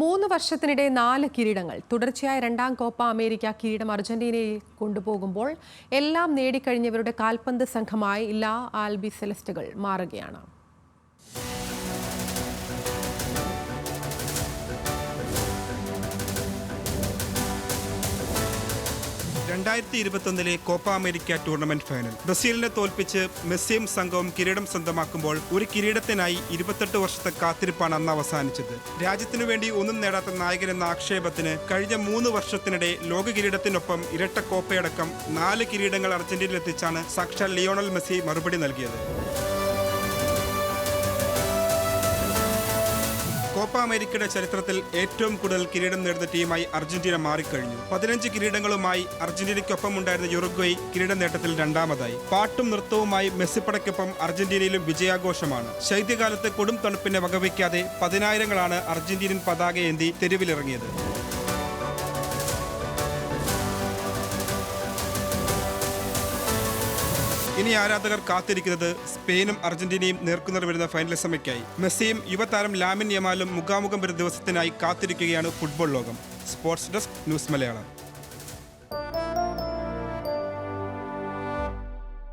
മൂന്ന് വർഷത്തിനിടെ നാല് കിരീടങ്ങൾ തുടർച്ചയായ രണ്ടാം കോപ്പ അമേരിക്ക കിരീടം അർജന്റീനയിൽ കൊണ്ടുപോകുമ്പോൾ എല്ലാം നേടിക്കഴിഞ്ഞവരുടെ കാൽപന്ത് സംഘമായി ലാ ആൽബി സെലസ്റ്റുകൾ മാറുകയാണ്. രണ്ടായിരത്തി ഇരുപത്തൊന്നിലെ കോപ്പ അമേരിക്ക ടൂർണമെന്റ് ഫൈനൽ. ബ്രസീലിനെ തോൽപ്പിച്ച് മെസ്സിയും സംഘവും കിരീടം സ്വന്തമാക്കുമ്പോൾ ഒരു കിരീടത്തിനായി ഇരുപത്തെട്ട് വർഷത്തെ കാത്തിരിപ്പാണ് അന്ന് അവസാനിച്ചത്. രാജ്യത്തിനു വേണ്ടി ഒന്നും നേടാത്ത നായകൻ എന്ന ആക്ഷേപത്തിന് കഴിഞ്ഞ മൂന്ന് വർഷത്തിനിടെ ലോക കിരീടത്തിനൊപ്പം ഇരട്ട കോപ്പയടക്കം നാല് കിരീടങ്ങൾ അർജന്റീനയിലെത്തിച്ചാണ് സാക്ഷാൽ ലിയോണൽ മെസ്സി മറുപടി നൽകിയത്. കോപ്പ അമേരിക്കയുടെ ചരിത്രത്തിൽ ഏറ്റവും കൂടുതൽ കിരീടം നേടുന്ന ടീമായി അർജന്റീന മാറിക്കഴിഞ്ഞു. പതിനഞ്ച് കിരീടങ്ങളുമായി അർജന്റീനയ്ക്കൊപ്പം ഉണ്ടായിരുന്ന യുറുഗ്വൈ കിരീട നേട്ടത്തിൽ രണ്ടാമതായി. പാട്ടും നൃത്തവുമായി മെസ്സിപ്പടയ്ക്കൊപ്പം അർജന്റീനയിലും വിജയാഘോഷമാണ്. ശൈത്യകാലത്ത് കൊടും തണുപ്പിനെ വകവയ്ക്കാതെ പതിനായിരങ്ങളാണ് അർജന്റീനൻ പതാകയേന്തി തെരുവിലിറങ്ങിയത്. ഇനി ആരാധകർ കാത്തിരിക്കുന്നത് സ്പെയിനും അർജന്റീനയും നേർക്കുനേർ വരുന്ന ഫൈനൽ സമയക്കായി. മെസ്സിയും യുവതാരം ലാമിൻ യമാലും മുഖാമുഖം വരുന്ന ദിവസത്തിനായി കാത്തിരിക്കുകയാണ് ഫുട്ബോൾ ലോകം. Sports desk news Malayalam.